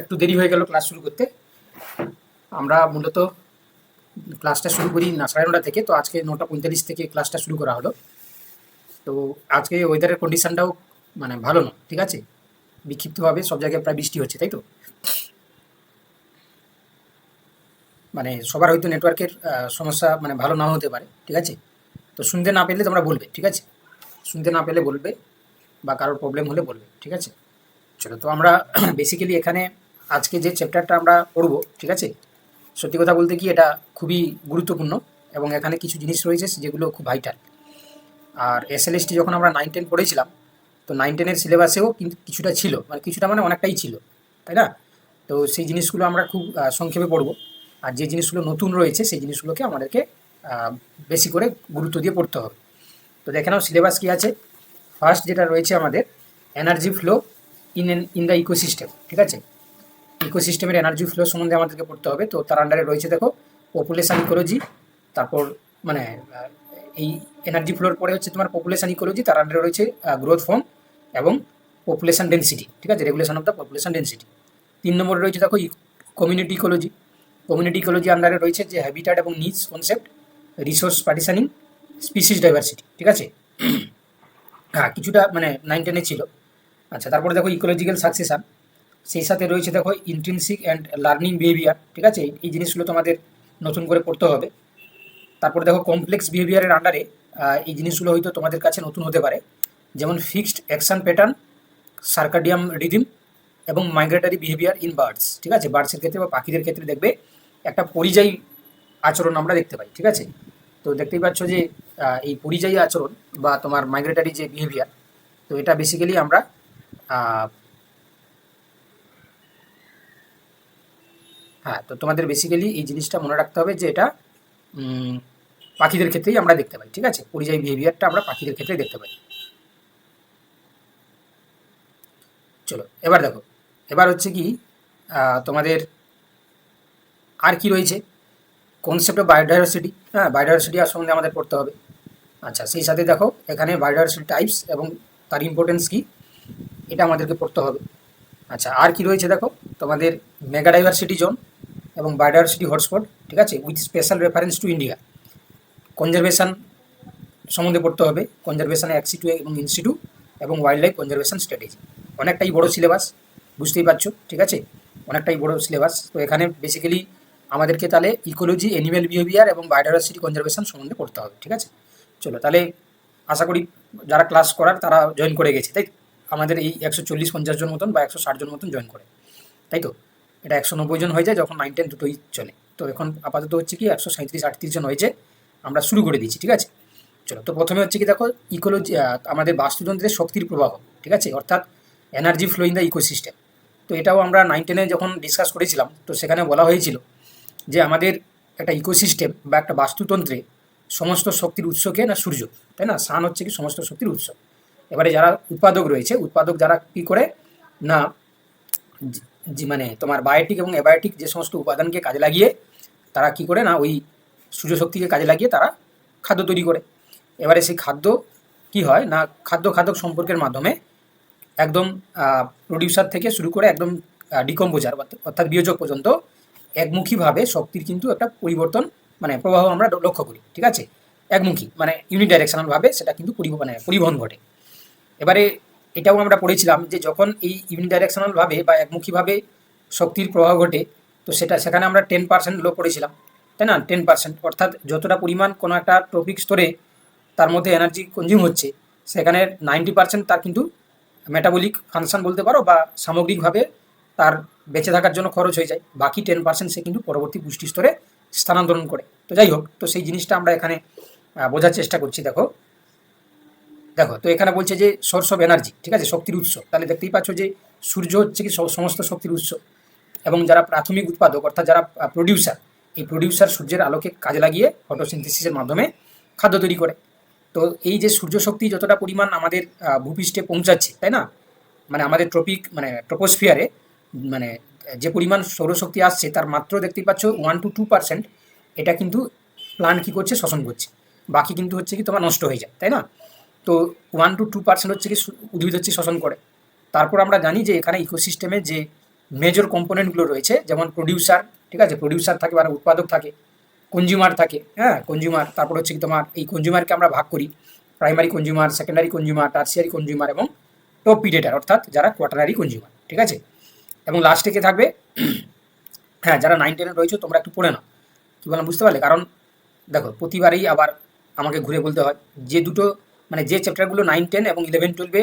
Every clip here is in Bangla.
একটু দেরি হয়ে গেল ক্লাস শুরু করতে। আমরা মূলত ক্লাসটা শুরু করি না সাড়ে নটা থেকে, তো আজকে নটা পঁয়তাল্লিশ থেকে ক্লাসটা শুরু করা হলো। তো আজকে ওয়েদারের কন্ডিশনটাও মানে ভালো না, ঠিক আছে? বিক্ষিপ্তভাবে, সব জায়গায় প্রায় বৃষ্টি হচ্ছে, তাই তো? মানে সবার হয়তো নেটওয়ার্কের সমস্যা মানে ভালো নাও হতে পারে, ঠিক আছে? তো শুনতে না পেলে তোমরা বলবে, ঠিক আছে? শুনতে না পেলে বলবে বা কারোর প্রবলেম হলে বলবে, ঠিক আছে? চলো, তো আমরা বেসিক্যালি এখানে আজকে যে চ্যাপ্টারটা আমরা পড়ব, ঠিক আছে? সত্যি কথা বলতে কি এটা খুবই গুরুত্বপূর্ণ এবং এখানে কিছু জিনিস রয়েছে যেগুলো খুব ভাইটাল আর এসএলএসটি যখন আমরা নাইন টেন পড়েছিলাম, তো নাইন টেনের সিলেবাসেও কিন্তু কিছুটা ছিল মানে কিছুটা মানে অনেকটাই ছিল, তাই না? তো সেই জিনিসগুলো আমরা খুব সংক্ষেপে পড়ব। আর যে জিনিসগুলো নতুন রয়েছে, সেই জিনিসগুলোকে আমাদেরকে বেশি করে গুরুত্ব দিয়ে পড়তে হবে। তো দেখে নাও সিলেবাস কী আছে। ফার্স্ট যেটা রয়েছে আমাদের energy flow in in the ecosystem ঠিক আছে? ইকোসিস্টেমের এনার্জি ফ্লো সম্বন্ধে আমাদেরকে পড়তে হবে। তো তার আন্ডারে রয়েছে দেখো পপুলেশন ইকোলজি তারপর মানে এই এনার্জি ফ্লোর পরে হচ্ছে তোমার পপুলেশন ইকোলজি তার আন্ডারে রয়েছে গ্রোথ ফর্ম এবং পপুলেশন ডেন্সিটি ঠিক আছে? Regulation of the population density তিন নম্বরে রয়েছে দেখো কমিউনিটি ইকোলজি কমিউনিটি ইকোলজি আন্ডারে রয়েছে যে হ্যাবিটাট এবং needs concept resource partitioning species diversity ঠিক আছে? হ্যাঁ কিছুটা মানে নাইন টেনে ছিল। আচ্ছা তারপরে দেখো ইকোলজিক্যাল সাকসেশন সেই সাথে রয়েছে দেখো ইন্ট্রিনসিক অ্যান্ড লার্নিং বিহেভিয়ার ঠিক আছে? এই জিনিসগুলো তোমাদের নতুন করে পড়তে হবে। তারপরে দেখো কমপ্লেক্স বিহেভিয়ারের আন্ডারে এই জিনিসগুলো হয়তো তোমাদের কাছে নতুন হতে পারে। যেমন fixed action pattern circadian rhythm এবং মাইগ্রেটারি বিহেভিয়ার ইন বার্ডস ঠিক আছে? বার্ডসের ক্ষেত্রে বা পাখিদের ক্ষেত্রে দেখবে একটা পরিযায়ী আচরণ আমরা দেখতে পাই, ঠিক আছে? তো দেখতেই পাচ্ছ যে এই পরিযায়ী আচরণ বা তোমার মাইগ্রেটারি যে বিহেভিয়ার তো এটা বেসিক্যালি আমরা হ্যাঁ তো তোমাদের বেসিক্যালি এই জিনিসটা মনে রাখতে হবে যে এটা পাখিদের ক্ষেত্রেই আমরা দেখতে পাই, ঠিক আছে? পরিযায়ী বিহেভিয়ারটা আমরা পাখিদের ক্ষেত্রেই দেখতে পাই। চলো, এবার দেখো, এবার হচ্ছে কি তোমাদের আর কি রয়েছে? কনসেপ্ট অফ বায়োডাইভার্সিটি হ্যাঁ বায়োডাইভার্সিটি আর সম্বন্ধে আমাদের পড়তে হবে। আচ্ছা সেই সাথে দেখো, এখানে বায়োডাইভার্সিটি টাইপস এবং তার ইম্পর্টেন্স কি, এটা আমাদেরকে পড়তে হবে। আচ্ছা আর কি রয়েছে দেখো? তোমাদের মেগা ডাইভার্সিটি জোন এবং বায়োডাইভার্সিটি হটস্পট ঠিক আছে? With special reference to India conservation সম্বন্ধে পড়তে হবে। কনজারভেশনে অ্যাক্সিটু এবং ইনস্টিটিউ এবং ওয়াইল্ড লাইফ কনজারভেশন স্ট্র্যাটেজি অনেকটাই বড় সিলেবাস বুঝতেই পারছ? ঠিক আছে? অনেকটাই বড় সিলেবাস তো এখানে বেসিক্যালি আমাদেরকে তাহলে ইকোলজি অ্যানিম্যাল বিহেভিয়ার এবং বায়োডাইভার্সিটি কনজারভেশন সম্বন্ধে পড়তে হবে, ঠিক আছে? চলো, তাহলে আশা করি যারা ক্লাস করার তারা জয়েন করে গেছে, তাই আমাদের এই একশো চল্লিশ পঞ্চাশ জন মতন বা একশো ষাট জন মতন জয়েন করে। তাই তো? এটা একশো নব্বই জন হয়ে যায় যখন নাইন টেন দুটোই চলে। তো এখন আপাতত হচ্ছে কি একশো সাঁত্রিশ আটত্রিশ জন হয়েছে। আমরা শুরু করে দিচ্ছি ঠিক আছে? চলো, তো প্রথমে হচ্ছে কি দেখো ইকোলজি আমাদের বাস্তুতন্ত্রের শক্তির প্রবাহ, ঠিক আছে? অর্থাৎ energy flow in the ecosystem তো এটাও আমরা নাইন টেনে যখন ডিসকাস করেছিলাম, তো সেখানে বলা হয়েছিল যে আমাদের একটা ইকোসিস্টেম বা একটা বাস্তুতন্ত্রে সমস্ত শক্তির উৎসকে না সূর্য, তাই না? সান হচ্ছে কি সমস্ত শক্তির উৎস। এবারে যারা উৎপাদক রয়েছে, উৎপাদক যারা কী করে? না মানে তোমার বায়োটিক এবং অ্যাবায়োটিক যে সমস্ত উপাদানকে কাজে লাগিয়ে তারা কি করে না, ওই সূর্যশক্তিকে কাজে লাগিয়ে তারা খাদ্য তৈরি করে। এবারে সেই খাদ্য কি হয় না, খাদ্য খাদক সম্পর্কের মাধ্যমে একদম প্রডিউসার থেকে শুরু করে একদম ডিকম্পোজার অর্থাৎ বিয়োজক পর্যন্ত একমুখীভাবে শক্তির কিন্তু একটা পরিবর্তন মানে প্রবাহ আমরা লক্ষ্য করি, ঠিক আছে? একমুখী মানে ইউনিডাইরেকশনালভাবে সেটা কিন্তু পরিব- মানে পরিবহন ঘটে। এবারে এটাও আমরা পড়েছিলাম যে যখন এই ইউনিডাইরেকশনালভাবে বা একমুখীভাবে শক্তির প্রবাহ ঘটে, তো সেটা সেখানে আমরা টেন পার্সেন্ট লো পড়েছিলাম। তাই না? টেন পার্সেন্ট অর্থাৎ যতটা পরিমাণ কোনো একটা টপিক স্তরে তার মধ্যে এনার্জি কনজিউম হচ্ছে, সেখানে নাইনটি পার্সেন্ট তার কিন্তু মেটাবলিক ফাংশন বলতে পারো বা সামগ্রিকভাবে তার বেঁচে থাকার জন্য খরচ হয়ে যায়। বাকি টেন পার্সেন্ট সে কিন্তু পরবর্তী পুষ্টি স্তরে স্থানান্তরণ করে। তো যাই হোক, তো সেই জিনিসটা আমরা এখানে বোঝার চেষ্টা করছি, দেখো। দেখো, তো এখানে বলছে যে সোর্স অফ এনার্জি ঠিক আছে? শক্তির উৎস। তাহলে দেখতেই পাচ্ছ যে সূর্য হচ্ছে কি সমস্ত শক্তির উৎস। এবং যারা প্রাথমিক উৎপাদক, অর্থাৎ যারা প্রডিউসার এই প্রডিউসার সূর্যের আলোকে কাজে লাগিয়ে ফটোসিনথেসিসের মাধ্যমে খাদ্য তৈরি করে। তো এই যে সূর্য শক্তি যতটা পরিমাণ আমাদের ভূপৃষ্ঠে পৌঁছাচ্ছে, তাই না? মানে আমাদের ট্রপিক মানে ট্রপোস্ফিয়ারে মানে যে পরিমাণ সৌরশক্তি আসছে, তার মাত্র দেখতেই পাচ্ছ ওয়ান টু টু পার্সেন্ট এটা কিন্তু প্লান্ট কী করছে? শোষণ করছে। বাকি কিন্তু হচ্ছে কি তোমার নষ্ট হয়ে যায়, তাই না? তো ওয়ান টু টু পার্সেন্ট হচ্ছে কি উদ্ভিদ হচ্ছে শোষণ করে। তারপর আমরা জানি যে এখানে ইকোসিস্টেমে যে মেজর কম্পোনেন্টগুলো রয়েছে, যেমন প্রডিউসার ঠিক আছে? প্রডিউসার থাকে মানে উৎপাদক থাকে কনজিউমার থাকে হ্যাঁ? কনজিউমার তারপর হচ্ছে কি তোমার এই কনজিউমারকে আমরা ভাগ করি। Primary consumer secondary consumer tertiary consumer এবং টপ পিডেটার অর্থাৎ যারা কোয়াটারারি কনজিউমার ঠিক আছে? এবং লাস্টে কে থাকবে? হ্যাঁ যারা নাইন টেনে রয়েছে, তোমরা একটু পড়ে নাও। কী বললাম, বুঝতে পারলে? কারণ দেখো, প্রতিবারেই আবার আমাকে ঘুরে বলতে হয়, যে দুটো মানে যে চ্যাপ্টারগুলো নাইন টেন এবং ইলেভেন টুয়েলভে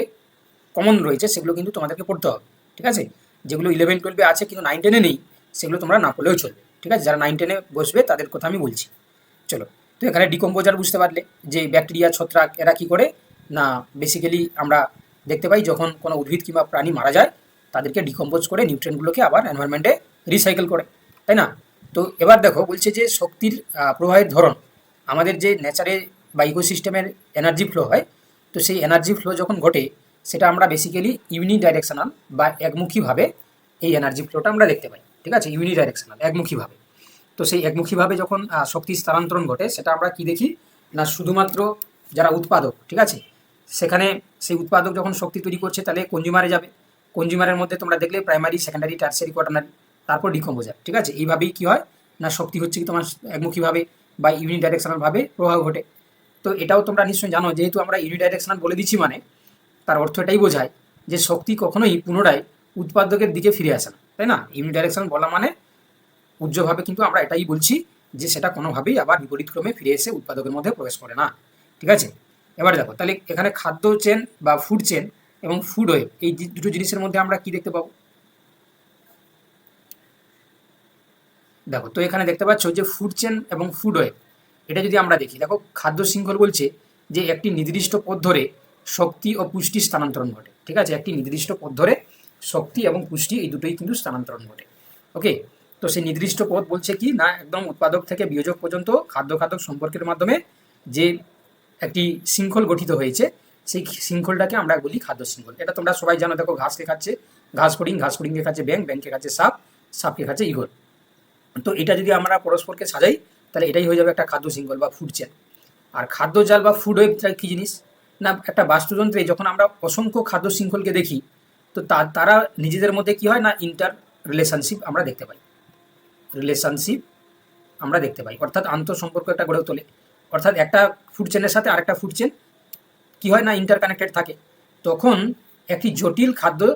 কমন রয়েছে, সেগুলো কিন্তু তোমাদেরকে পড়তে হবে, ঠিক আছে? যেগুলো ইলেভেন টুয়েলভে আছে কিন্তু নাইন টেনে নেই, সেগুলো তোমরা না পড়লেও চলবে, ঠিক আছে? যারা নাইন টেনে বসবে, তাদের কথা আমি বলছি। চলো, তো এখানে ডিকম্পোজার বুঝতে পারলে যে ব্যাকটেরিয়া ছত্রাক এরা কি করে? না বেসিক্যালি আমরা দেখতে পাই যখন কোনো উদ্ভিদ কিংবা প্রাণী মারা যায়, তাদেরকে ডিকম্পোজ করে নিউট্রেনগুলোকে আবার এনভায়রনমেন্টে রিসাইকেল করে, তাই না? তো এবার দেখো, বলছে যে শক্তির প্রবাহের ধরন, আমাদের যে নেচারে বা ইকোসিস্টেমের এনার্জি ফ্লো হয়, তো সেই এনার্জি ফ্লো যখন ঘটে, সেটা আমরা বেসিক্যালি ইউনি ডাইরেকশনাল বা একমুখীভাবে এই এনার্জি ফ্লোটা আমরা দেখতে পাই, ঠিক আছে? ইউনি ডাইরেকশনাল একমুখীভাবে। তো সেই একমুখীভাবে যখন শক্তি স্থানান্তরণ ঘটে, সেটা আমরা কি দেখি? না, শুধুমাত্র যারা উৎপাদক, ঠিক আছে? সেখানে সেই উৎপাদক যখন শক্তি তৈরি করছে, তাহলে কনজিউমারে যাবে। কনজিউমারের মধ্যে তোমরা দেখলে প্রাইমারি সেকেন্ডারি টার্সারি কোয়াটানারি তারপর ডিকম্পোজার ঠিক আছে? এইভাবেই কি হয়? না, শক্তি হচ্ছে কি তোমার একমুখীভাবে বা ইউনি ডাইরেকশনালভাবে প্রভাব ঘটে। তো এটাও তোমরা নিশ্চয়ই জানো, যেহেতু আমরা ইউনি ডাইরেকশনাল বলে দিচ্ছি মানে তার অর্থ এটাই বোঝায় যে শক্তি কখনোই পুনরায় উৎপাদকের দিকে ফিরে আসে না, তাই না? ইউনি ডাইরেকশন বলা মানে উজ্জ্বলভাবে কিন্তু আমরা এটাই বলছি যে সেটা কোনোভাবেই আবার বিপরীত ক্রমে ফিরে এসে উৎপাদকের মধ্যে প্রবেশ করে না, ঠিক আছে? এবার দেখো, তাহলে এখানে খাদ্য চেন বা ফুড চেন এবং ফুড ওয়েব এই দুটো জিনিসের মধ্যে আমরা কি দেখতে পাবো? দেখো, তো এখানে দেখতে পাচ্ছ যে ফুড চেন এবং ফুড ওয়েব এটা যদি আমরা দেখি, দেখো, খাদ্য শৃঙ্খল বলছে যে একটি নির্দিষ্ট পথ ধরে শক্তি ও পুষ্টি স্থানান্তরণ ঘটে, ঠিক আছে? একটি নির্দিষ্ট পথ ধরে শক্তি এবং পুষ্টি এই দুটোই কিন্তু স্থানান্তরণ ঘটে, ওকে? তো সেই নির্দিষ্ট পথ বলছে কি? না, একদম উৎপাদক থেকে বিয়োজক পর্যন্ত খাদ্য খাদক সম্পর্কের মাধ্যমে যে একটি শৃঙ্খল গঠিত হয়েছে, সেই শৃঙ্খলটাকে আমরা বলি খাদ্য শৃঙ্খল। এটা তোমরা সবাই জানো, দেখো ঘাসকে খাচ্ছে, ঘাস ফড়িং ঘাস ফড়িংকে খাচ্ছে ব্যাং ব্যাংকে খাচ্ছে সাপ, সাপকে খাচ্ছে ইগল তো এটা যদি আমরা পরস্পরকে সাজাই তাহলে এটাই হয়ে যাবে একটা খাদ্য শৃঙ্খল বা ফুড চেন আর খাদ্য জাল বা ফুড ওয়েব কি জিনিস? না, একটা বাস্তুতন্ত্রে যখন আমরা অসংখ্য খাদ্য শৃঙ্খলকে দেখি, তো তা- তারা নিজেদের মধ্যে কি হয় না ইন্টার রিলেশনশিপ আমরা দেখতে পাই। রিলেশনশিপ আমরা দেখতে পাই। অর্থাৎ আন্তঃসম্পর্ক একটা গড়ে তোলে। অর্থাৎ একটা ফুড চেনের সাথে আরেকটা ফুড চেন কি হয় না ইন্টার কানেক্টেড থাকে। তখন একটি জটিল খাদ্য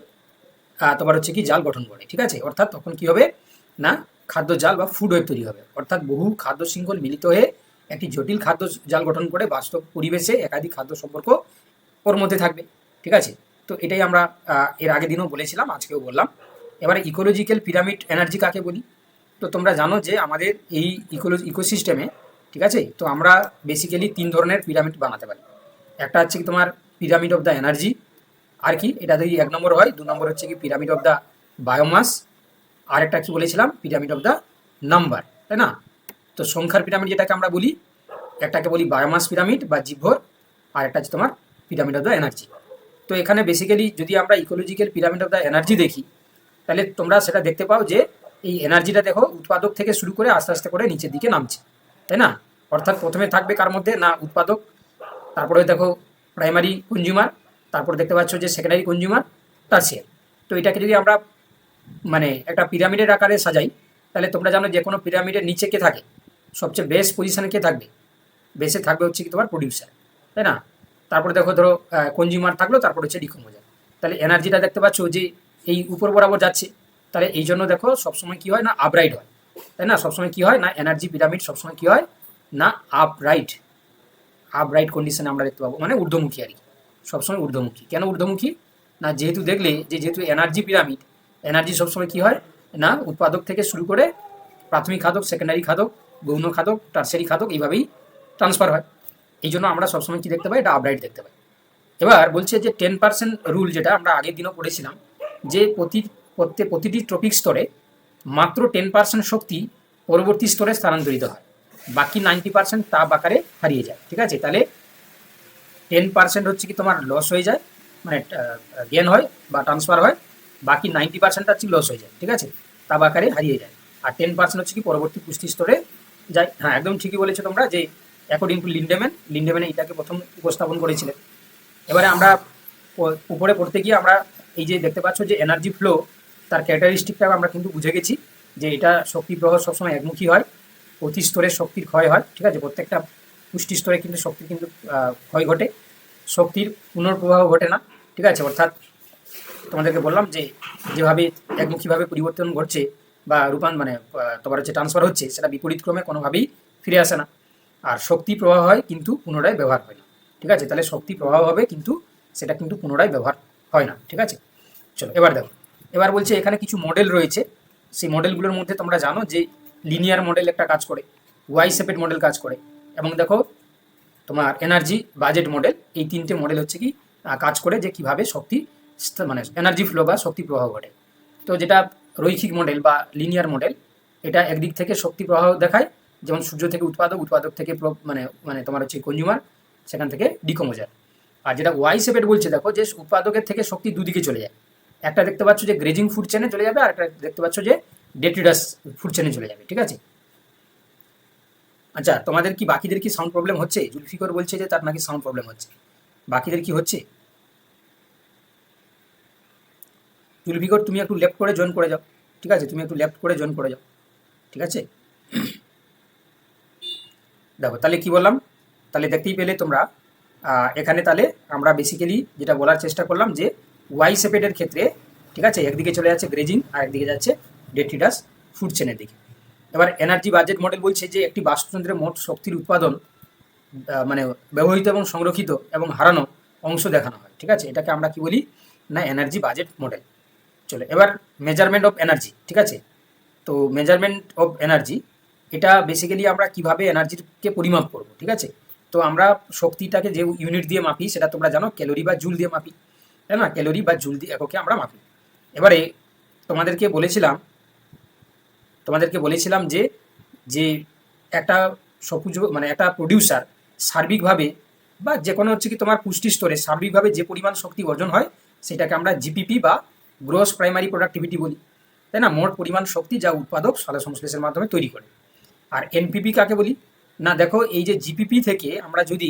তোমার হচ্ছে কি জাল গঠন করে, ঠিক আছে? অর্থাৎ তখন কি হবে না খাদ্য জাল বা ফুড ওয়েব তৈরি হবে। অর্থাৎ বহু খাদ্য শৃঙ্খল মিলিত হয়ে একটি জটিল খাদ্য জাল গঠন করে বাস্তব পরিবেশে একাধিক খাদ্য সম্পর্ক ওর মধ্যে থাকবে। ঠিক আছে? তো এটাই আমরা এর আগের দিনও বলেছিলাম, আজকেও বললাম। এবারে ইকোলজিক্যাল পিরামিড এনার্জি কাকে বলি? তো তোমরা জানো যে আমাদের এই ইকোলজি ইকোসিস্টেমে ঠিক আছে? তো আমরা বেসিক্যালি তিন ধরনের পিরামিড বানাতে পারি। একটা হচ্ছে কি তোমার পিরামিড অফ দ্য এনার্জি আর কি? এটা যদি এক নম্বর হয়, দু নম্বর হচ্ছে কি পিরামিড অফ দ্য বায়োমাস আর একটা কি বলেছিলাম? পিরামিড অফ দ্য নাম্বার তাই না? তো সংখ্যার পিরামিড যেটাকে আমরা বলি, একটাকে বলি বায়োমাস পিরামিড বা জীবভর আর একটা হচ্ছে তোমার পিরামিড অফ দ্য এনার্জি তো এখানে বেসিক্যালি যদি আমরা ecological pyramid of the energy দেখি, তাহলে তোমরা সেটা দেখতে পাও যে এই এনার্জিটা দেখো উৎপাদক থেকে শুরু করে আস্তে আস্তে করে নিচের দিকে নামছে, তাই না? অর্থাৎ প্রথমে থাকবে কার মধ্যে? না, উৎপাদক। তারপরে দেখো প্রাইমারি কনজিউমার তারপর দেখতে পাচ্ছ যে সেকেন্ডারি কনজিউমার টার্সিয়ারি তো এটাকে যদি আমরা মানে একটা পিরামিডের আকারে সাজাই, তাহলে তোমরা জানো যে কোনো পিরামিডের নিচে কে থাকে? সবচেয়ে বেস্ট পজিশনে কে থাকবে? বেসে থাকবে হচ্ছে কি তোমার প্রডিউসার তাই না? তারপরে দেখো ধরো কনজিউমার থাকল, তারপর হচ্ছে ডিকম্পোজার তাহলে এনার্জিটা দেখতে পাচ্ছ যে এই উপর বরাবর যাচ্ছে। তাহলে এই জন্য দেখো সবসময় কি হয় না আপরাইট হয়, তাই না? সবসময় কি হয় না এনার্জি পিরামিড সবসময় কি হয় না আপরাইট আপরাইট কন্ডিশনে আমরা দেখতে পাবো মানে ঊর্ধ্বমুখী আর কি। সবসময় ঊর্ধ্বমুখী। কেন ঊর্ধ্বমুখী? না, যেহেতু দেখলে যে যেহেতু এনার্জি পিরামিড এনার্জি সবসময় কি হয়? না, উৎপাদক থেকে শুরু করে প্রাথমিক খাদক সেকেন্ডারি খাদক, গৌণ খাদক টার্সারি খাদক এইভাবেই ট্রান্সফার হয়। এই জন্য আমরা সবসময় কী দেখতে পাই? এটা আপরাইট দেখতে পাই। এবার বলছে যে টেন পার্সেন্ট রুল যেটা আমরা আগের দিনও পড়েছিলাম, যে প্রতি প্রত্যেক প্রতিটি ট্রপিক স্তরে মাত্র টেন পার্সেন্ট শক্তি পরবর্তী স্তরে স্থানান্তরিত হয়। বাকি নাইনটি পার্সেন্ট তাপ আকারে হারিয়ে যায়। ঠিক আছে? তাহলে টেন পার্সেন্ট হচ্ছে কি তোমার লস হয়ে যায় মানে গেন হয় বা ট্রান্সফার হয়। বাকি নাইনটি পার্সেন্ট হচ্ছে লস হয়ে যায়, ঠিক আছে? তাপ আকারে হারিয়ে যায়। আর টেন পার্সেন্ট হচ্ছে কি পরবর্তী পুষ্টি স্তরে যায়। হ্যাঁ একদম ঠিকই বলেছ তোমরা যে অ্যাকর্ডিং টু লিন্ডেম্যান লিন্ডেম্যান এটাকে প্রথম উপস্থাপন করেছিলেন। এবারে আমরা উপরে পড়তে গিয়ে আমরা এই যে দেখতে পাচ্ছ যে এনার্জি ফ্লো তার ক্যারেক্টারিস্টিকটা আমরা কিন্তু বুঝে গেছি যে এটা শক্তি প্রবাহ সবসময় একমুখী হয় প্রতি স্তরে শক্তির ক্ষয় হয়, ঠিক আছে? প্রত্যেকটা পুষ্টি স্তরে কিন্তু শক্তির কিন্তু ক্ষয় ঘটে। শক্তির পুনর্প্রবাহ ঘটে না, ঠিক আছে? অর্থাৎ তোমাদেরকে বললাম যে যেভাবে একমুখীভাবে পরিবর্তন ঘটছে বা রূপান মানে তোমার হচ্ছে ট্রান্সফার হচ্ছে, সেটা বিপরীত ক্রমে কোনোভাবেই ফিরে আসে না। আর শক্তি প্রবাহ হয় কিন্তু পুনরায় ব্যবহার হয় না। ঠিক আছে? তাহলে শক্তি প্রবাহ হবে কিন্তু সেটা কিন্তু পুনরায় ব্যবহার হয় না। ঠিক আছে? চলো, এবার দেখো। এবার বলছে এখানে কিছু মডেল রয়েছে। সেই মডেলগুলোর মধ্যে তোমরা জানো যে লিনিয়ার মডেল একটা কাজ করে ওয়াই সেপেড মডেল কাজ করে। এবং দেখো, তোমার এনার্জি বাজেট মডেল এই তিনটে মডেল হচ্ছে কি কাজ করে যে কীভাবে শক্তি মানে এনার্জি ফ্লো বা শক্তি প্রবাহ ঘটে। তো যেটা রৈখিক মডেল বা লিনিয়ার মডেল এটা একদিক থেকে শক্তি প্রবাহ দেখায়, যেমন সূর্য থেকে উৎপাদক উৎপাদক থেকে মানে মানে তোমার হচ্ছে কনজিউমার সেখান থেকে ডিকোমোজার আর যেটা ওয়াই সেপেড বলছে, দেখো যে উৎপাদকের থেকে শক্তি দুদিকে চলে যায়। একটা দেখতে পাচ্ছ যে গ্রেজিং ফুড চেনে চলে যাবে, আর একটা দেখতে পাচ্ছ যে ডেট্রিডাস ফুড চেনে চলে যাবে, ঠিক আছে? আচ্ছা তোমাদের কি বাকিদের কি সাউন্ড প্রবলেম হচ্ছে? জুলফিকর বলছে যে তার নাকি সাউন্ড প্রবলেম হচ্ছে। বাকিদের কি হচ্ছে? জুলফিকর তুমি একটু লেফট করে জয়েন করে যাও, ঠিক আছে? তুমি একটু লেফট করে জয়েন করে যাও, ঠিক আছে? দেখো, তাহলে কি বললাম? তাহলে দেখতেই পেলে তোমরা এখানে তাহলে আমরা বেসিক্যালি যেটা বলার চেষ্টা করলাম যে ওয়াই সেপেডের ক্ষেত্রে, ঠিক আছে? একদিকে চলে যাচ্ছে গ্রেজিং আর একদিকে যাচ্ছে ডেট্রিডাস ফুড চেনের দিকে। এবার এনার্জি বাজেট মডেল বলছে যে একটি বাস্তুতন্ত্রের মোট শক্তির উৎপাদন মানে ব্যবহৃত এবং সংরক্ষিত এবং হারানো অংশ দেখানো হয়, ঠিক আছে? এটাকে আমরা কি বলি? না এনার্জি বাজেট মডেল চলো। এবার মেজারমেন্ট অফ এনার্জি ঠিক আছে? তো মেজারমেন্ট অফ এনার্জি এটা বেসিক্যালি আমরা কীভাবে এনার্জিকে পরিমাপ করব, ঠিক আছে? তো আমরা শক্তিটাকে যে ইউনিট দিয়ে মাপি, সেটা তোমরা জানো ক্যালোরি বা জুল দিয়ে মাপি, তাই না? ক্যালোরি বা জুল দিয়ে এককে আমরা মাপি। এবারে তোমাদেরকে বলেছিলাম তোমাদেরকে বলেছিলাম যে যে একটা সপুজ মানে একটা প্রডিউসার সার্বিকভাবে বা যে কোনো হচ্ছে কি তোমার পুষ্টি স্তরে সার্বিকভাবে যে পরিমাণ শক্তি অর্জন হয়, সেটাকে আমরা জিপিপি বা গ্রোস প্রাইমারি প্রোডাক্টিভিটি বলি। তাই না? মোট পরিমাণ শক্তি যা উৎপাদক সালো সংশ্লেষের মাধ্যমে তৈরি করে। আর এনপিপি কাকে বলি? না, দেখো, এই যে জিপিপি থেকে আমরা যদি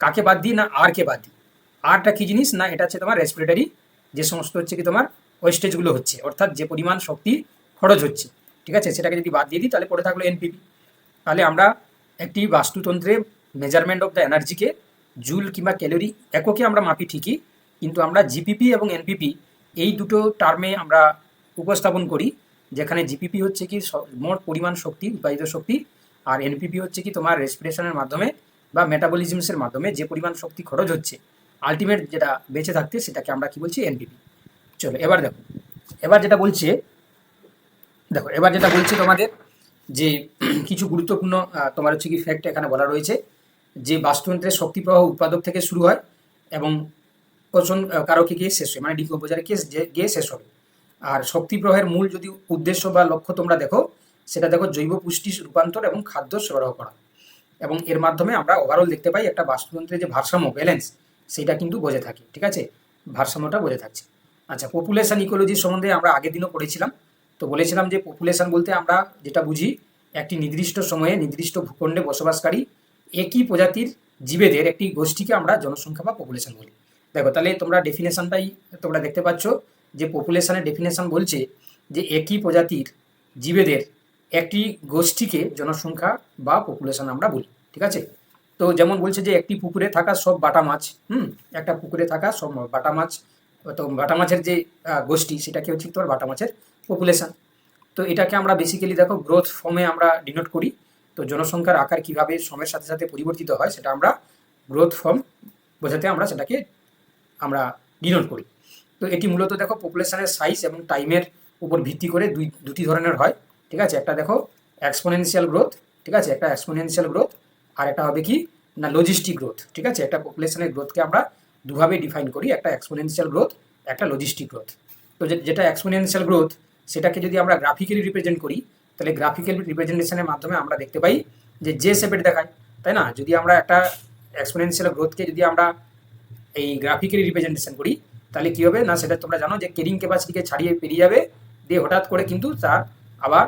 কাকে বাদ দিই না আরকে বাদ দিই? আরটা কি জিনিস? না, এটা হচ্ছে তোমার রেসপিরেটারি যে সমস্ত হচ্ছে কি তোমার ওয়েস্টেজগুলো হচ্ছে, অর্থাৎ যে পরিমাণ শক্তি খরচ হচ্ছে। ঠিক আছে? সেটাকে যদি বাদ দিয়ে দিই, তাহলে পড়ে থাকল এনপিপি। তাহলে আমরা একটি বাস্তুতন্ত্রে মেজারমেন্ট অফ দ্য এনার্জিকে জুল কিংবা ক্যালোরি এককে আমরা মাপি ঠিকই, কিন্তু আমরা জিপিপি এবং এনপিপি এই দুটো টার্মে আমরা উপস্থাপন করি, যেখানে জিপিপি হচ্ছে কি মোট পরিমাণ শক্তি, উৎপাদিত শক্তি, আর এনপিপি হচ্ছে কি তোমার রেসপিরেশনের মাধ্যমে বা মেটাবলিজমসের মাধ্যমে যে পরিমাণ শক্তি খরচ হচ্ছে। আলটিমেট যেটা বেঁচে থাকতে সেটাকে আমরা কি বলছি এনপিপি চলো, এবার দেখো, এবার যেটা বলছে, দেখো, এবার যেটা বলছে তোমাদের যে কিছু গুরুত্বপূর্ণ তোমার হচ্ছে কি ফ্যাক্ট এখানে বলা রয়েছে যে বাস্তুতন্ত্রের শক্তি প্রবাহ উৎপাদক থেকে শুরু হয় এবং আহ, কারকে গিয়ে শেষ হয় মানে ডিকম্পোজারে গিয়ে শেষ হবে। আর শক্তি প্রবাহের মূল যদি উদ্দেশ্য বা লক্ষ্য তোমরা দেখো সেটা দেখো জৈব পুষ্টি রূপান্তর এবং খাদ্য সরবরাহ করা। এবং এর মাধ্যমে আমরা ওভারঅল দেখতে পাই একটা বাস্তুতন্ত্রের যে ভারসাম্য ব্যালেন্স সেটা কিন্তু বজায় থাকে ঠিক আছে? ভারসাম্যটা বজায় থাকছে। আচ্ছা পপুলেশন ইকোলজি সম্বন্ধে আমরা আগের দিনও পড়েছিলাম। তো বলেছিলাম যে পপুলেশন বলতে আমরা যেটা বুঝি একটি নির্দিষ্ট সময়ে নির্দিষ্ট ভূখণ্ডে বসবাসকারী একই প্রজাতির জীবেদের একটি গোষ্ঠীকে আমরা জনসংখ্যা বা পপুলেশন বলি। দেখো, তাহলে তোমরা ডেফিনেশনটাই তোমরা দেখতে পাচ্ছ যে পপুলেশনের ডেফিনেশন বলছে যে একই প্রজাতির জীবেদের একটি গোষ্ঠীকে জনসংখ্যা বা পপুলেশন আমরা বলি, ঠিক আছে? তো যেমন বলছে যে একটি পুকুরে থাকা সব বাটা মাছ, হুম, একটা পুকুরে থাকা সব বাটা মাছ, তো বাটা মাছের যে গোষ্ঠী সেটাকে হচ্ছে তোমার বাটা মাছের পপুলেশন তো এটাকে আমরা বেসিক্যালি দেখো গ্রোথ ফর্মে আমরা ডিনোট করি। তো জনসংখ্যার আকার কীভাবে সময়ের সাথে সাথে পরিবর্তিত হয় সেটা আমরা গ্রোথ ফর্ম বোঝাতে আমরা সেটাকে আমরা ডিনোট করি। তো এটি মূলত দেখো পপুলেশনের সাইজ এবং টাইমের উপর ভিত্তি করে দুই, দুটি ধরনের হয়, ঠিক আছে? একটা দেখো এক্সপোনেনশিয়াল গ্রোথ ঠিক আছে? একটা এক্সপোনেনশিয়াল গ্রোথ আর একটা হবে কি? না লজিস্টিক গ্রোথ ঠিক আছে? একটা পপুলেশনের গ্রোথকে আমরা দুভাবে ডিফাইন করি, একটা এক্সপোনেনশিয়াল গ্রোথ একটা লজিস্টিক গ্রোথ তো যেটা এক্সপোনেনশিয়াল গ্রোথ সেটাকে যদি আমরা গ্রাফিক্যালি রিপ্রেজেন্ট করি, তাহলে গ্রাফিক্যাল রিপ্রেজেন্টেশনের মাধ্যমে আমরা দেখতে পাই যে যে শেপের দেখায়, তাই না? যদি আমরা একটা এক্সপোনেনশিয়াল গ্রোথকে যদি আমরা এই গ্রাফিকের রিপ্রেজেন্টেশন করি, তাহলে কি হবে? না, সেটা তোমরা জানো যে কেরিং ক্যাপাসিটিকে ছাড়িয়ে পেরিয়ে যাবে, দিয়ে হঠাৎ করে কিন্তু তার আবার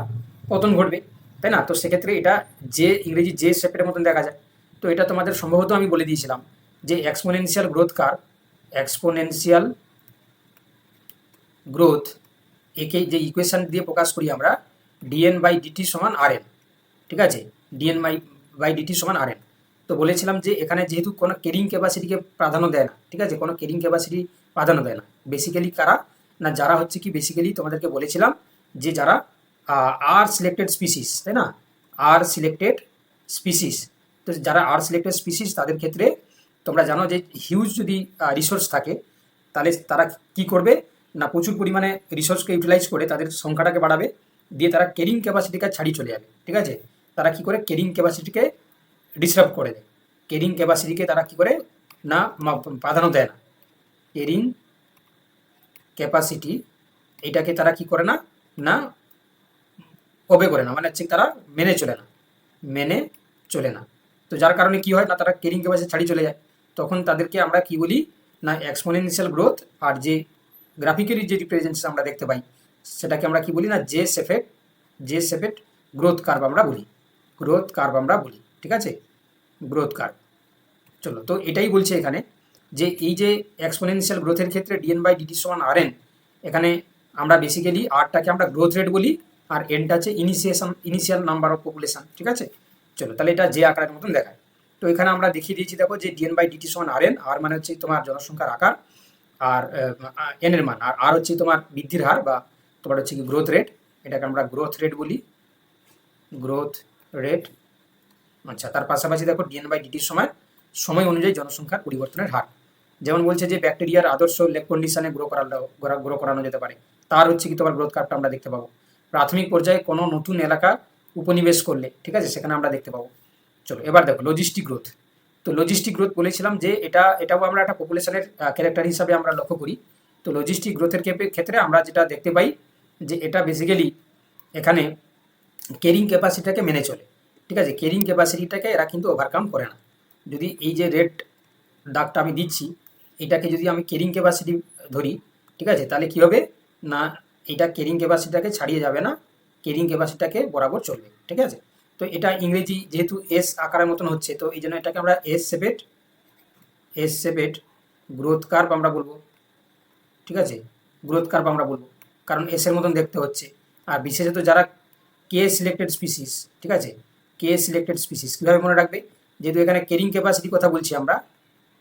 পতন ঘটবে, তাই না? তো সেক্ষেত্রে এটা যে ইংরেজি যে শেপের মতন দেখা যায়। তো এটা তোমাদের সম্ভবত আমি বলে দিয়েছিলাম যে এক্সপোনেনশিয়াল গ্রোথ কার? এক্সপোনেনশিয়াল গ্রোথ একে যে ইকুয়েশান দিয়ে প্রকাশ করি আমরা ডিএন বাই ডিটি সমান আর ঠিক আছে? ডিএন বাই বাই ডিটি সমান আর তো বলেছিলাম যে এখানে যেহেতু কোনো কেরিং ক্যাপাসিটিকে প্রাধান্য দেয় না, ঠিক আছে? কোনো কেরিং ক্যাপাসিটি প্রাধান্য দেয় না। বেসিক্যালি কারা? না, যারা হচ্ছে কি বেসিক্যালি তোমাদেরকে বলেছিলাম যে যারা আর সিলেক্টেড স্পিসিস তাই না? আর সিলেক্টেড স্পিসিস তো যারা আর সিলেক্টেড স্পিসিস তাদের ক্ষেত্রে তোমরা জানো যে হিউজ যদি রিসোর্স থাকে, তাহলে তারা কি করবে? না, প্রচুর পরিমাণে রিসোর্সকে ইউটিলাইজ করে তাদের সংখ্যাটাকে বাড়াবে, দিয়ে তারা কেরিং ক্যাপাসিটিকে ছাড়িয়ে চলে যাবে, ঠিক আছে? তারা কি করে? কেরিং ক্যাপাসিটিকে ডিস্টার্ব করে দেয়। কেরিং ক্যাপাসিটিকে তারা কি করে? না প্রাধান্য দেয় না। কেরিং ক্যাপাসিটি এটাকে তারা কি করে না? না ওবে করে না। মানে হচ্ছে তারা মেনে চলে না। মেনে চলে না। তো যার কারণে কি হয় না, তারা কেরিং ক্যাপাসিটি ছাড়িয়ে চলে যায়। তখন তাদেরকে আমরা কি বলি? না এক্সপোনেনশিয়াল গ্রোথ আর যে গ্রাফিক্যালি যে রিপ্রেজেন্টেশন আমরা দেখতে পাই, সেটাকে আমরা কি বলি? না J shaped J shaped growth curve আমরা বলি। গ্রোথ কার্ভ আমরা বলি। ঠিক আছে? গ্রোথ কার্ভ চলো, তো এটাই বলছে এখানে যে এই যে এক্সপোনেনশিয়াল গ্রোথের ক্ষেত্রে ডিএন বাই ডিটি সমান আর এন এখানে আমরা বেসিক্যালি আরটাকে আমরা গ্রোথ রেট বলি আর এনটা হচ্ছে initiation initial number of population ঠিক আছে? চলো, তাহলে এটা যে আকারের মতন দেখায়। তো এখানে আমরা দেখিয়ে দিয়েছি, দেখো যে ডিএন বাই ডিটি সমান আর এন আর মানে হচ্ছে তোমার জনসংখ্যার আকার, আর এন এর মান, আর আর হচ্ছে তোমার বৃদ্ধির হার বা তোমার হচ্ছে কি গ্রোথ রেট এটাকে আমরা গ্রোথ রেট বলি। গ্রোথ রেট আচ্ছা তার পাশাপাশি দেখো ডিএন বাই ডিটির সময় সময় অনুযায়ী জনসংখ্যার পরিবর্তনের হার। যেমন বলছে যে ব্যাকটেরিয়ার আদর্শ লেক কন্ডিশনে গ্রো করানো গ্রো করানো যেতে পারে। তার হচ্ছে কি তোমার গ্রোথ কার্ভটা আমরা দেখতে পাবো। প্রাথমিক পর্যায়ে কোনো নতুন এলাকা উপনিবেশ করলে, ঠিক আছে, সেখানে আমরা দেখতে পাবো। চলো, এবার দেখো লজিস্টিক গ্রোথ তো লজিস্টিক গ্রোথ বলেছিলাম যে এটা, এটাও আমরা একটা পপুলেশনের ক্যারেক্টার হিসাবে আমরা লক্ষ্য করি। তো লজিস্টিক গ্রোথের ক্ষেত্রে- ক্ষেত্রে আমরা যেটা দেখতে পাই যে এটা বেসিক্যালি এখানে কেরিং ক্যাপাসিটিটাকে মেনে চলে। ঠিক আছে কেরিং ক্যাপাসিটিটাকে এরা কিন্তু ওভারকাম করে না। যদি এই যে রেড দাগটা আমি দিচ্ছি, এটাকে যদি আমি কেরিং ক্যাপাসিটি ধরি, ঠিক আছে, তাহলে কি হবে? না, এটা কেরিং ক্যাপাসিটিটাকে ছাড়িয়ে যাবে না কেরিং ক্যাপাসিটিটাকে বরাবর চলবে, ঠিক আছে? তো এটা ইংরেজি যেহেতু এস আকারের মতন হচ্ছে, তো এই জন্য এটাকে আমরা S shaped S shaped growth curve আমরা বলব, ঠিক আছে? গ্রোথ কার্ভ আমরা বলব, কারণ এসের মতন দেখতে হচ্ছে। আর বিশেষত যারা কে সিলেক্টেড স্পিসিস ঠিক আছে? কে সিলেক্টেড স্পিসিস কীভাবে মনে রাখবে? যেহেতু এখানে কেরিং ক্যাপাসিটি কথা বলছি আমরা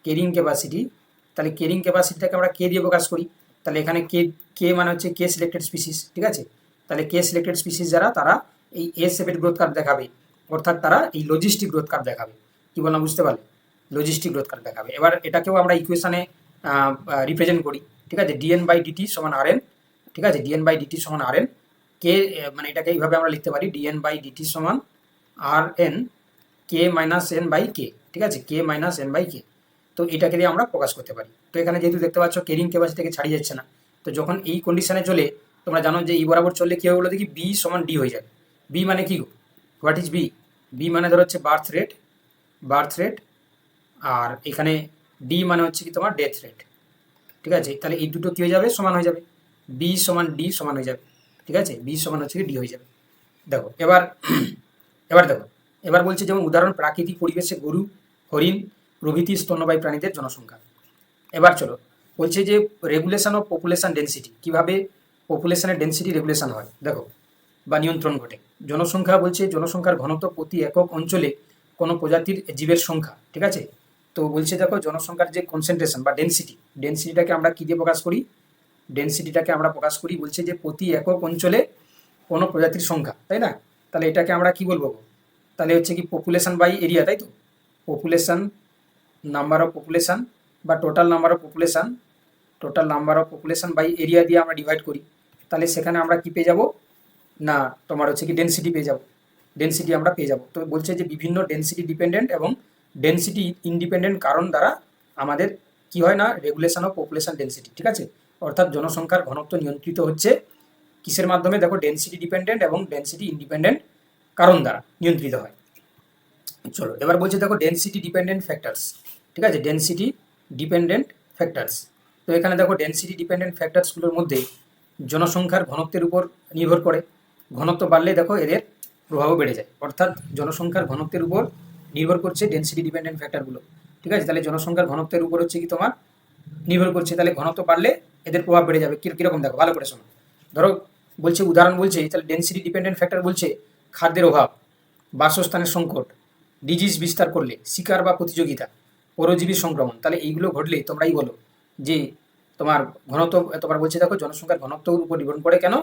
কেরিং ক্যাপাসিটি তাহলে কেরিং ক্যাপাসিটিটাকে আমরা কে দিয়ে প্রকাশ করি। তাহলে এখানে কে কে মানে হচ্ছে কে সিলেক্টেড স্পিসিস ঠিক আছে? তাহলে কে সিলেক্টেড স্পিসিস যারা, তারা এই এস সেভেন গ্রোথ কার্ভ দেখাবে। অর্থাৎ তারা এই লজিস্টিক গ্রোথ কার্ভ দেখাবে। কি বললাম, বুঝতে পারলে? লজিস্টিক গ্রোথ কার্ড দেখাবে। এবার এটাকেও আমরা ইকুয়েশানে রিপ্রেজেন্ট করি। ঠিক আছে? ডিএন বাই ডিটি সমান আর এন ঠিক আছে? ডিএন বাই ডিটি সমান আর এন কে মানে এটাকে এইভাবে আমরা লিখতে পারি। ডিএন বাই ডিটি সমান R N K minus N by K ঠিক আছে? K minus N by K তো এটাকে দিয়ে আমরা প্রকাশ করতে পারি। তো এখানে যেহেতু দেখতে পাচ্ছ কেরিং ক্যাপাসিটিকে ছাড়িয়ে যাচ্ছে না। তো যখন এই কন্ডিশনে চলে, তোমরা জানো যে এই বরাবর চললে কী হবে বলে দেখি? বি সমান ডি হয়ে যাবে। বি মানে কি হোয়াট ইজ বি বি মানে ধরো হচ্ছে বার্থ রেট বার্থ রেট আর এখানে ডি মানে হচ্ছে কি তোমার ডেথ রেট ঠিক আছে? তাহলে এই দুটো কী হয়ে যাবে? সমান হয়ে যাবে। বি সমান ডি সমান হয়ে যাবে। ঠিক আছে? বি সমান হচ্ছে কি ডি হয়ে যাবে। দেখো, এবার এবার দেখো, এবার বলছে যেমন উদাহরণ, প্রাকৃতিক পরিবেশে গরু, হরিণ, প্রভৃতি স্তন্যবায়ী প্রাণীদের জনসংখ্যা। এবার চলো, বলছে যে রেগুলেশন অফ পপুলেশন ডেন্সিটি কীভাবে পপুলেশনের ডেন্সিটি রেগুলেশন হয়? দেখো, বা নিয়ন্ত্রণ ঘটে। জনসংখ্যা বলছে, জনসংখ্যার ঘনত্ব প্রতি একক অঞ্চলে কোনো প্রজাতির জীবের সংখ্যা, ঠিক আছে? তো বলছে দেখো, জনসংখ্যার যে কনসেন্ট্রেশন বা ডেন্সিটি ডেন্সিটিটাকে আমরা কী দিয়ে প্রকাশ করি? ডেন্সিটিটাকে আমরা প্রকাশ করি, বলছে যে প্রতি একক অঞ্চলে কোনো প্রজাতির সংখ্যা, তাই না? তাহলে এটাকে আমরা কি বলব? তাহলে হচ্ছে কি পপুলেশন বাই এরিয়া তাই তো? পপুলেশন নাম্বার অফ পপুলেশন বা total number of population total number of population by area দিয়ে আমরা ডিভাইড করি। তাহলে সেখানে আমরা কি পেয়ে যাব? না, তোমার হচ্ছে কি ডেন্সিটি পেয়ে যাব। ডেন্সিটি আমরা পেয়ে যাব। তো বলছে যে বিভিন্ন ডেন্সিটি ডিপেন্ডেন্ট এবং ডেন্সিটি ইন্ডিপেন্ডেন্ট কারণ দ্বারা আমাদের কি হয় না রেগুলেশন অফ পপুলেশন ডেন্সিটি ঠিক আছে? অর্থাৎ জনসংখ্যার ঘনত্ব নিয়ন্ত্রিত হচ্ছে কিসের মাধ্যমে? দেখো ডেন্সিটি ডিপেন্ডেন্ট এবং ডেন্সিটি ইন্ডিপেন্ডেন্ট কারণ দ্বারা নিয়ন্ত্রিত হয়। চলো, এবার বলছে দেখো ডেন্সিটি ডিপেন্ডেন্ট ফ্যাক্টরস ঠিক আছে? ডেন্সিটি ডিপেন্ডেন্ট ফ্যাক্টরস তো এখানে দেখো ডেন্সিটি ডিপেন্ডেন্ট ফ্যাক্টরসগুলোর মধ্যে জনসংখ্যার ঘনত্বের উপর নির্ভর করে। ঘনত্ব বাড়লে দেখো, এদের প্রভাবও বেড়ে যায়। অর্থাৎ জনসংখ্যার ঘনত্বের উপর নির্ভর করছে ডেন্সিটি ডিপেন্ডেন্ট ফ্যাক্টরগুলো ঠিক আছে? তাহলে জনসংখ্যার ঘনত্বের উপর হচ্ছে কি তোমার? নির্ভর করছে। তাহলে ঘনত্ব বাড়লে এদের প্রভাব বেড়ে যাবে। কীরকম? দেখো, ভালো করে শোনো। ধরো বলছে, উদাহরণ বলছে তাহলে ডেন্সিটি ডিপেন্ডেন্ট ফ্যাক্টর বলছে খাদ্যের অভাব, বাসস্থানের সংকট ডিজিজ বিস্তার করলে, শিকার বা প্রতিযোগিতা, পরজীবী সংক্রমণ, তাহলে এইগুলো ঘটলে তোমরাই বলো যে তোমার ঘনত্ব, তোমার বলছে দেখো, জনসংখ্যার ঘনত্বর উপর নির্ভর করে কেন?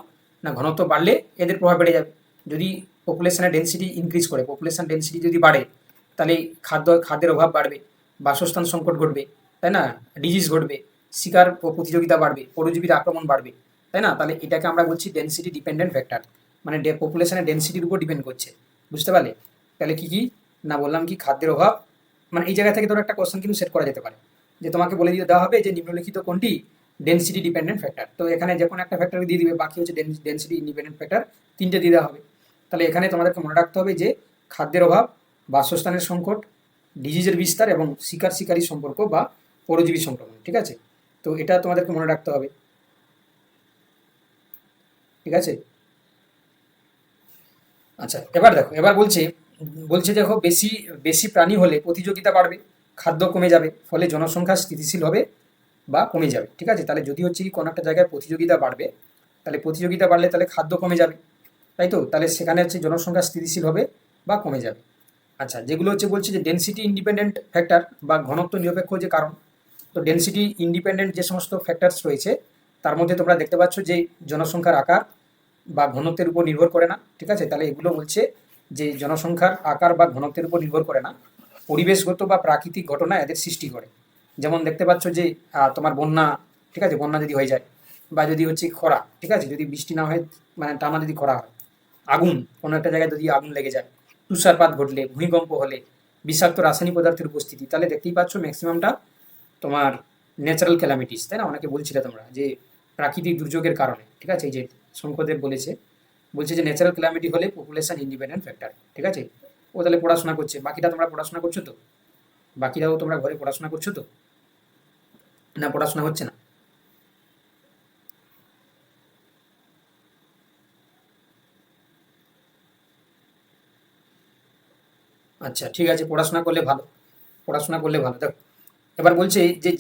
না, ঘনত্ব বাড়লে এদের প্রভাব বেড়ে যাবে। যদি পপুলেশনের ডেন্সিটি ইনক্রিজ করে পপুলেশন ডেন্সিটি যদি বাড়ে, তাহলে খাদ্য, খাদ্যের অভাব বাড়বে, বাসস্থান সংকট ঘটবে, তাই না? ডিজিজ ঘটবে, শিকার প্রতিযোগিতা বাড়বে, পরজীবীর আক্রমণ বাড়বে। তাই না? তাহলে এটাকে আমরা বলছি ডেন্সিটি ডিপেন্ডেন্ট ফ্যাক্টর মানে পপুলেশনের ডেন্সিটির উপর ডিপেন্ড করছে। বুঝতে পারলে? তাহলে কি কি? না, বললাম কি খাদ্যের অভাব? মানে এই জায়গা থেকে ধরো একটা কোশ্চেন কিন্তু সেট করা যেতে পারে। যে তোমাকে বলে দিয়ে দেওয়া হবে যে নিম্নলিখিত কোনটি? ডেন্সিটি ডিপেন্ডেন্ট ফ্যাক্টর তো এখানে যে কোনো একটা ফ্যাক্টর দিয়ে দিবে, বাকি হচ্ছে ডেন্সিটি ইন্ডিপেন্ডেন্ট ফ্যাক্টর তিনটে দিয়ে দেওয়া হবে। তাহলে এখানে তোমাদেরকে মনে রাখতে হবে যে খাদ্যের অভাব, বাসস্থানের সংকট ডিজিজের বিস্তার এবং শিকার শিকারী সম্পর্ক বা পরজীবী সংক্রমণ, ঠিক আছে? তো এটা তোমাদেরকে মনে রাখতে হবে। ঠিক আছে? আচ্ছা এবার দেখো, এবার বলছে বলছে দেখো, বেশি বেশি প্রাণী হলে প্রতিযোগিতা বাড়বে, খাদ্য কমে যাবে, ফলে জনসংখ্যা স্থিতিশীল হবে বা কমে যাবে, ঠিক আছে? তাহলে যদি হচ্ছে কি কোনো একটা জায়গায় প্রতিযোগিতা বাড়বে, তাহলে প্রতিযোগিতা বাড়লে তাহলে খাদ্য কমে যাবে, তাই তো? তাহলে সেখানে হচ্ছে জনসংখ্যা স্থিতিশীল হবে বা কমে যাবে। আচ্ছা যেগুলো হচ্ছে বলছে যে ডেন্সিটি ইন্ডিপেন্ডেন্ট ফ্যাক্টর বা ঘনত্ব নিরপেক্ষ যে কারণ, তো ডেন্সিটি ইন্ডিপেন্ডেন্ট যে সমস্ত ফ্যাক্টরস রয়েছে তার মধ্যে তোমরা দেখতে পাচ্ছ যে জনসংখ্যার আকার বা ঘনত্বের উপর নির্ভর করে না, ঠিক আছে? তাহলে এগুলো বলছে যে জনসংখ্যার আকার বা ঘনত্বের উপর নির্ভর করে না। পরিবেশগত বা প্রাকৃতিক ঘটনা এদের সৃষ্টি করে। যেমন দেখতে পাচ্ছ যে তোমার বন্যা, ঠিক আছে? বন্যা যদি হয়ে যায় বা যদি হচ্ছে খরা, ঠিক আছে? যদি বৃষ্টি না হয় মানে টানা যদি খরা হয়, আগুন, কোনো একটা জায়গায় যদি আগুন লেগে যায়, তুষারপাত ঘটলে, ভূমিকম্প হলে, বিষাক্ত রাসায়নিক পদার্থের উপস্থিতি, তাহলে দেখতেই পাচ্ছ ম্যাক্সিমামটা তোমার ন্যাচারাল ক্যালামিটিস তাই না? অনেকে বলছিলে তোমরা যে প্রাকৃতিক দুর্যোগের কারণে, ঠিক আছে? এই যে শঙ্করদেব বলেছে, বলছে যে ন্যাচারাল ক্যালামিটি হলে পপুলেশন ইন্ডিপেন্ডেন্ট ফ্যাক্টর ঠিক আছে? ও তাহলে পড়াশোনা করছে। বাকিটা তোমরা পড়াশোনা করছ তো? বাকিরাও তোমরা ঘরে পড়াশোনা করছ তো? না, পড়াশোনা হচ্ছে না? আচ্ছা ঠিক আছে, পড়াশোনা করলে ভালো। পড়াশোনা করলে ভালো। দেখো, এবার বলছে যে